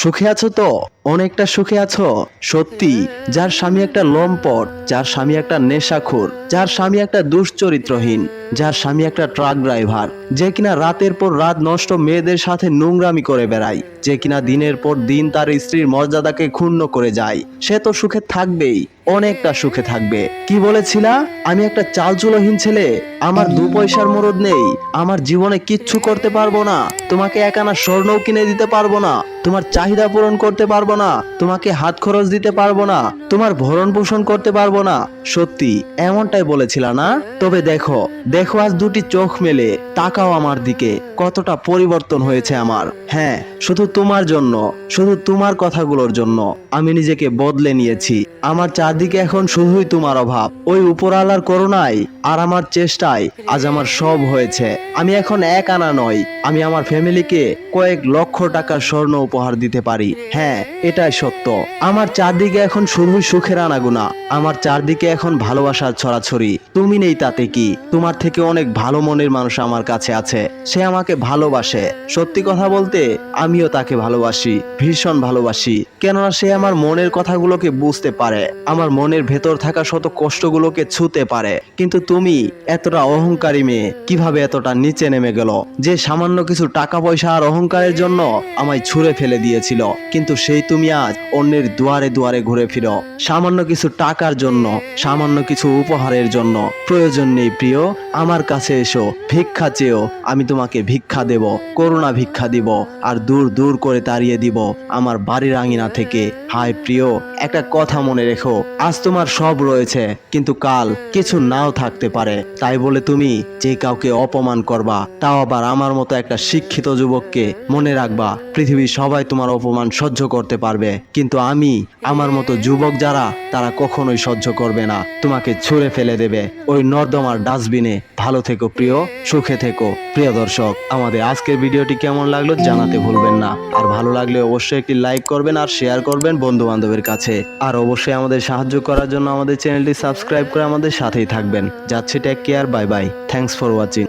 সুখে আছো তো? অনেকটা সুখে আছো? সত্যি, যার স্বামী একটা লম্পট, যার স্বামী একটা নেশাখোর, যার স্বামী একটা দুশ্চরিত্রহীন, যার স্বামী একটা ট্রাক ড্রাইভার, যে কিনা রাতের পর রাত নষ্ট মেয়েদের সাথে নোংরামি করে বেড়ায়, যে কিনা দিনের পর দিন তার স্ত্রীর মর্যাদাকে ক্ষুণ্ণ করে যায়, সে তো সুখে থাকবেই, অনেকটা সুখে থাকবে। কি বলেছিলা? আমি একটা চালচুলোহীন ছেলে, আমার দু পয়সার মরদ নেই, আমার জীবনে কিচ্ছু করতে পারব না, তোমাকে একানা স্বর্ণও কিনে দিতে পারব না, তোমার চাহিদা পূরণ করতে পারব না, তোমাকে হাত খরচ দিতে পারব না, তোমার ভরণ পোষণ করতে পারব না। সত্যি, এমনটাই বলেছিলা না? তবে দেখো দেখো আজ দুটি চোখ মেলে, তাকাও আমার দিকে, কতটা পরিবর্তন হয়েছে আমার। হ্যাঁ শুধু তোমার জন্য, শুধু তোমার কথাগুলোর জন্য, আমি নিজেকে বদলে নিয়েছি। আমার চারদিকে এখন শুধুই তোমার অভাব, ওই উপরালার করুণায় আর আমার চেষ্টায় আজ আমার সব হয়েছে। আমি এখন এক আনা নয় আমি আমার ফ্যামিলিকে কয়েক লক্ষ টাকার স্বর্ণ উপহার দিতে পারি। হ্যাঁ এটাই সত্য। আমার চারদিকে এখন শুধুই সুখের আনাগুনা। আমার চারদিকে এখন ভালোবাসার ছড়াছড়ি। তুমি নেই তাতে কি? তোমার থেকে অনেক ভালো মনের মানুষ আমার কাছে আছে। সে আমাকে ভালোবাসে। সত্যি কথা বলতে, আমিও তাকে ভালোবাসি। ভীষণ ভালোবাসি। কেননা সে আমার মনের কথাগুলোকে বুঝতে পারে। আমার মনের ভেতর থাকা শত কষ্টগুলোকে ছুতে পারে। কিন্তু তুমি এতটা অহংকারী মেয়ে, কীভাবে এতটা নিচে নেমে গেল? যে সামান্য কিছু টাকা পয়সা আর অহংকারের জন্য আমায় ছুঁড়ে ফেলে দিয়েছিল। কিন্তু সেই তুমি আজ অন্যের দুয়ারে দুয়ারে ঘুরে ফিরো। সামান্য কিছু টাকার জন্য, সামান্য কিছু উপহারের জন্য। প্রয়োজন নেই প্রিয়, আমার কাছে এসো, ভিক্ষা চেয়েও আমি তোমাকে ভিক্ষা দেব, করুণা ভিক্ষা দিব, আর দূর দূর করে তাড়িয়ে দিব আমার বাড়ির আঙিনা থেকে। হায় প্রিয় একটা কথা মনে রেখো। আজ তোমার সব রয়েছে, কিন্তু কাল কিছু নাও থাকতে পারে। তাই বলে তুমি, যে কাউকে অপমান করবা, তাও আবার আমার মতো একটা শিক্ষিত যুবককে মনে রাখবা, পৃথিবীর সবাই তোমার অপমান সহ্য করতে পারবে। কিন্তু আমি, আমার মতো যুবক যারা তারা কখনোই সহ্য করবে না। তোমাকে ছুঁড়ে ফেলে দেবে। ওই নর্দমার ডাস্টবিনে ভালো থেকো প্রিয়, সুখে থেকো। প্রিয় দর্শক, আমাদের আজকের ভিডিওটি কেমন লাগল জানাতে ভুলবেন না। আর ভালো লাগলে অবশ্যই একটি লাইক করবেন আর শেয়ার করবেন বন্ধু বান্ধবের কাছে। আর অবশ্যই আমাদের সাহায্য করার জন্য আমাদের চ্যানেলটি সাবস্ক্রাইব করে আমাদের সাথেই থাকবেন। যাচ্ছে take care, bye bye. Thanks for watching.